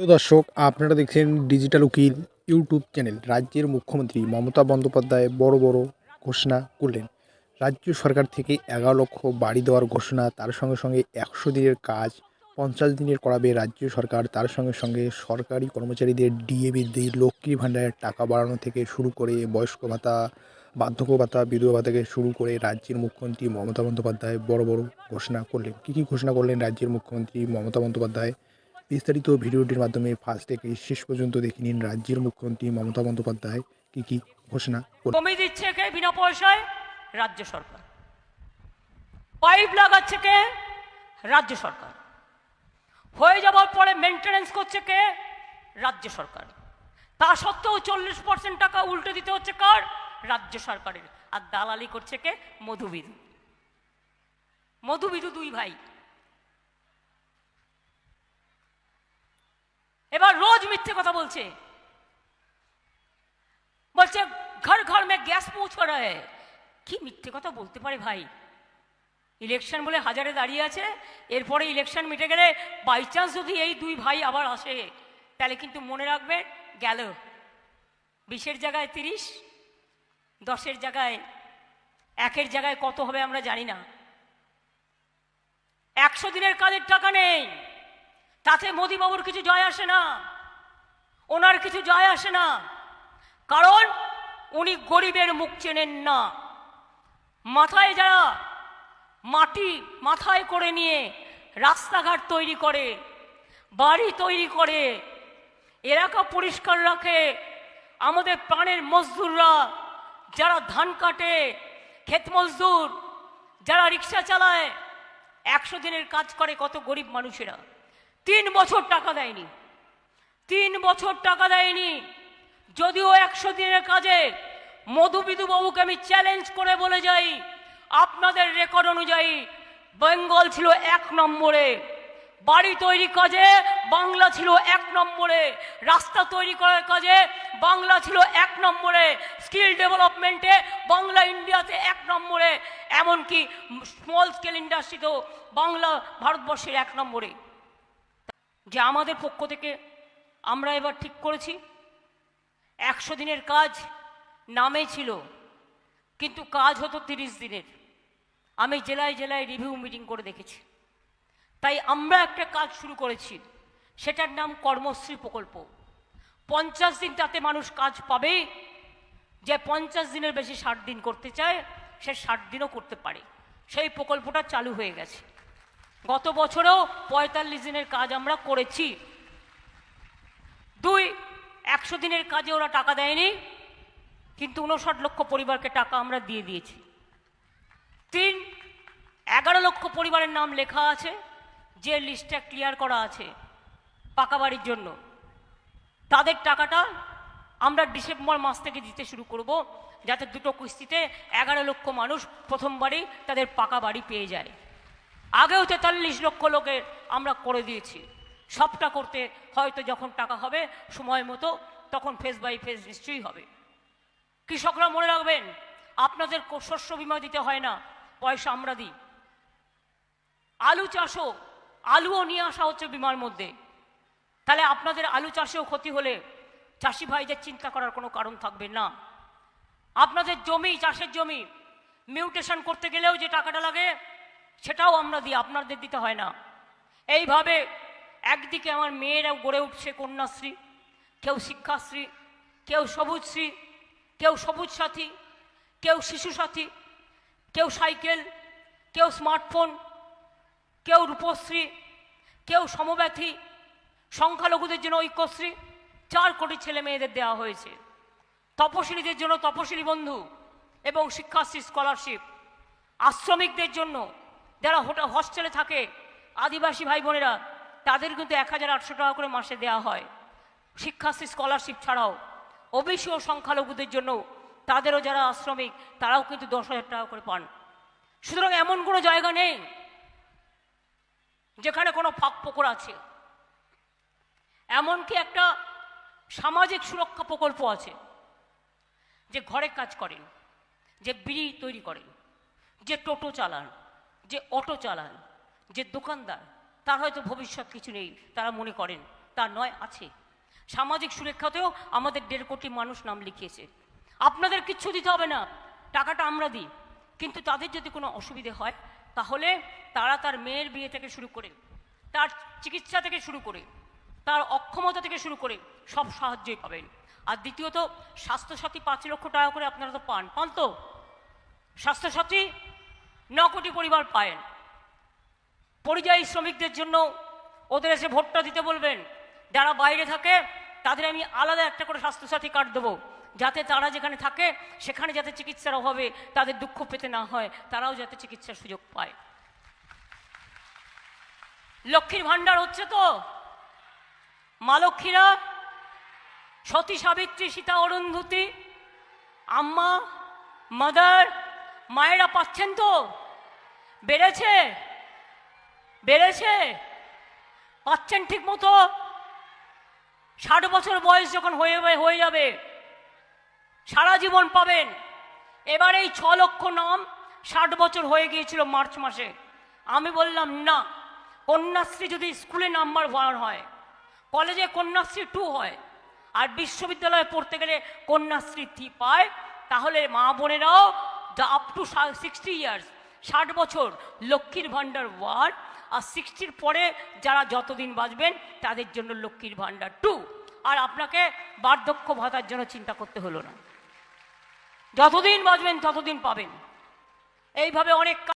Hello দর্শক, আপনারা দেখছেন ডিজিটাল উকিল ইউটিউব চ্যানেল। রাজ্যের মুখ্যমন্ত্রী মমতা বন্দ্যোপাধ্যায় বড় বড় ঘোষণা করলেন। রাজ্য সরকার থেকে এগারো লক্ষ বাড়ি দেওয়ার ঘোষণা, তার সঙ্গে সঙ্গে একশো দিনের কাজ, পঞ্চাশ দিনের করাবে রাজ্য সরকার, তার সঙ্গে সঙ্গে সরকারি কর্মচারীদের ডিএ বৃদ্ধি লক্ষ্মী ভাণ্ডারের টাকা বাড়ানো থেকে শুরু করে বয়স্ক ভাতা, বার্ধক্য ভাতা, বিধবা ভাতা থেকে শুরু করে রাজ্যের মুখ্যমন্ত্রী মমতা বন্দ্যোপাধ্যায় বড় বড় ঘোষণা করলেন। কী কী ঘোষণা করলেন রাজ্যের মুখ্যমন্ত্রী মমতা বন্দ্যোপাধ্যায়? বিস্তারিত ভিডিওটির মাধ্যমে ফার্স্ট থেকে শেষ পর্যন্ত দেখে নিন রাজ্যের মুখ্যমন্ত্রী মমতা বন্দ্যোপাধ্যায় কী কী ঘোষণা জমি দিচ্ছে কে বিনা পয়সায়? রাজ্য সরকার। পাইপ লাগাচ্ছে কে? রাজ্য সরকার। হয়ে যাওয়ার পরে মেনটেনেন্স করছে কে? রাজ্য সরকার। তা সত্ত্বেও চল্লিশ পার্সেন্ট টাকা উল্টে দিতে হচ্ছে কার? রাজ্য সরকারের। আর দালালি করছে কে? মধুবিধু। মধুবিধু দুই ভাই। এবার রোজ মিথ্যে কথা বলছে। বলছে, ঘর ঘর মে গ্যাস পৌঁছ রা কি মিথ্যে কথা বলতে পারে ভাই? ইলেকশন বলে হাজারে দাঁড়িয়ে আছে, এরপরে ইলেকশন মিটে গেলে বাই চান্স যদি এই দুই ভাই আবার আসে, তাহলে কিন্তু মনে রাখবে গেল। বিশের জায়গায় তিরিশ, দশের জায়গায় একের জায়গায় কত হবে আমরা জানি না। একশো দিনের কাজের টাকা নেই। তাতে মোদিবাবুর কিছু জয় আসে না। ওনার কিছু জয় আসে না। কারণ উনি গরিবের মুখ চেনেন না। মাথায় যারা মাটি মাথায় করে নিয়ে রাস্তাঘাট তৈরি করে, বাড়ি তৈরি করে, এলাকা পরিষ্কার রাখে, আমাদের প্রাণের মজদুররা, যারা ধান কাটে, ক্ষেত মজদুর, যারা রিক্সা চালায়, একশো দিনের কাজ করে কত গরিব মানুষেরা। তিন বছর টাকা দেয়নি। তিন বছর টাকা দেয়নি। যদিও একশো দিনের কাজে মধুবিধু বাবুকে আমি চ্যালেঞ্জ করে বলে যাই, আপনাদের রেকর্ড অনুযায়ী বেঙ্গল ছিল এক নম্বরে, বাড়ি তৈরি কাজে বাংলা ছিল এক নম্বরে, রাস্তা তৈরি করার কাজে বাংলা ছিল এক নম্বরে স্কিল ডেভেলপমেন্টে বাংলা ইন্ডিয়াতে এক নম্বরে, এমনকি স্মল স্কেল ইন্ডাস্ট্রিতেও বাংলা ভারতবর্ষের এক নম্বরে। যে আমাদের পক্ষ থেকে আমরা এবার ঠিক করেছি। একশো দিনের কাজ নামে ছিল, কিন্তু কাজ হতো তিরিশ দিনের। আমি জেলায় জেলায় রিভিউ মিটিং করে দেখেছি। তাই আমরা একটা কাজ শুরু করেছি, সেটার নাম কর্মশ্রী প্রকল্প। পঞ্চাশ দিন তাতে মানুষ কাজ পাবে, যে পঞ্চাশ দিনের বেশি ষাট দিন করতে চায়, সে ষাট দিনও করতে পারে। সেই প্রকল্পটা চালু হয়ে গেছে। গত বছরেও পঁয়তাল্লিশ দিনের কাজ আমরা করেছি। দুই, একশো দিনের কাজে ওরা টাকা দেয়নি, কিন্তু উনষাট লক্ষ পরিবারকে টাকা আমরা দিয়ে দিয়েছি। তিন, এগারো লক্ষ পরিবারের নাম লেখা আছে, যে লিস্টটা ক্লিয়ার করা আছে পাকা বাড়ির জন্য। তাদের টাকাটা আমরা ডিসেম্বর মাস থেকে দিতে শুরু করব, যাতে দুটো কিস্তিতে এগারো লক্ষ মানুষ প্রথমবারই তাদের পাকা বাড়ি পেয়ে যায়। আগেও তেতাল্লিশ লক্ষ লোকের আমরা করে দিয়েছি। সবটা করতে হয়তো যখন টাকা হবে, সময় মতো, তখন ফেস বাই ফেস নিশ্চয়ই হবে। কৃষকরা মনে রাখবেন, আপনাদের শস্য বিমা দিতে হয় না, পয়সা আমরা দিই। আলু চাষও, আলুও নিয়ে আসা হচ্ছে বিমার মধ্যে। তাহলে আপনাদের আলু চাষেও ক্ষতি হলে চাষি ভাইদের চিন্তা করার কোনো কারণ থাকবে না। আপনাদের জমি, চাষের জমি, মিউটেশন করতে গেলেও যে টাকাটা লাগে সেটাও আমরা দিই আপনাদের দিতে হয় না। এইভাবে একদিকে আমার মেয়েরাও গড়ে উঠছে কন্যাশ্রী, কেউ শিক্ষাশ্রী, কেউ সবুজশ্রী, কেউ সবুজ সাথী কেউ শিশু সাথী কেউ সাইকেল, কেউ স্মার্টফোন, কেউ রূপশ্রী, কেউ সমব্যথী, সংখ্যালঘুদের জন্য ঐক্যশ্রী, চার কোটি ছেলে মেয়েদের দেওয়া হয়েছে। তপশিলীদের জন্য তপশিলী বন্ধু এবং শিক্ষাশ্রী স্কলারশিপ আশ্রমিকদের জন্য যারা হোটেল হস্টেলে থাকে, আদিবাসী ভাই বোনেরা তাদের কিন্তু এক হাজার আটশো টাকা করে মাসে দেওয়া হয়। শিক্ষাশ্রী স্কলারশিপ ছাড়াও। ওবিসি ও সংখ্যালঘুদের জন্য তাদেরও যারা আশ্রমিক, তারাও কিন্তু দশ হাজার টাকা করে পান। সুতরাং এমন কোনো জায়গা নেই, যেখানে কোনো ফাঁক পোকর আছে। এমনকি একটা সামাজিক সুরক্ষা প্রকল্প আছে, যে ঘরে কাজ করেন, যে বিড়ি তৈরি করেন, যে টোটো চালান যে অটো চালান, যে দোকানদার, তার হয়তো ভবিষ্যৎ কিছু নেই, তারা মনে করেন, তা নয়, আছে। সামাজিক সুরক্ষাতেও আমাদের দেড় কোটি মানুষ নাম লিখিয়েছে। আপনাদের কিচ্ছু দিতে হবে না, টাকাটা আমরা দিই। কিন্তু তাদের যদি কোনো অসুবিধে হয়, তাহলে তারা তার মেয়ের বিয়ে থেকে শুরু করে, তার চিকিৎসা থেকে শুরু করে, তার অক্ষমতা থেকে শুরু করে, সব সাহায্যই পাবেন। আর দ্বিতীয়ত, স্বাস্থ্যসাথী পাঁচ লক্ষ টাকা করে আপনারা তো পান। পান তো? স্বাস্থ্যসাথী ন কোটি পরিবার পায়েন পরিযায়ী শ্রমিকদের জন্য ওদের এসে ভোটটা দিতে বলবেন। যারা বাইরে থাকে, তাদের আমি আলাদা একটা করে স্বাস্থ্যসাথী কার্ড দেবো। যাতে তারা যেখানে থাকে, সেখানে যাতে চিকিৎসার অভাবে তাদের দুঃখ পেতে না হয়, তারাও যাতে চিকিৎসার সুযোগ পায়। লক্ষ্মীর ভাণ্ডার হচ্ছে তো। মা লক্ষ্মীরা, সতী সাবিত্রী, সীতা অরুন্ধতী, আম্মা, মাদার, মায়েরা পাচ্ছেন তো। বেড়েছে। বেড়েছে। পাচ্ছেন ঠিক মতো। ষাট বছর বয়স যখন হয়ে হয়ে যাবে, সারা জীবন পাবেন। এবার এই ছ লক্ষ নাম ষাট বছর হয়ে গিয়েছিল মার্চ মাসে। আমি বললাম, না, কন্যাশ্রী যদি স্কুলে নাম্বার ওয়ান হয়, কলেজে কন্যাশ্রী টু হয়, আর বিশ্ববিদ্যালয়ে পড়তে গেলে কন্যাশ্রী থ্রি পায়, তাহলে মা বোনেরাও আপ টু সিক্সটি ইয়ার্স ষাট বছর লক্ষ্মীর ভাণ্ডার ওয়ান আর সিক্সটির পরে যারা যতদিন বাঁচবেন তাদের জন্য লক্ষ্মীর ভাণ্ডার টু আর আপনাকে বার্ধক্য ভাতার জন্য চিন্তা করতে হলো না। যতদিন বাঁচবেন ততদিন পাবেন। এইভাবে অনেক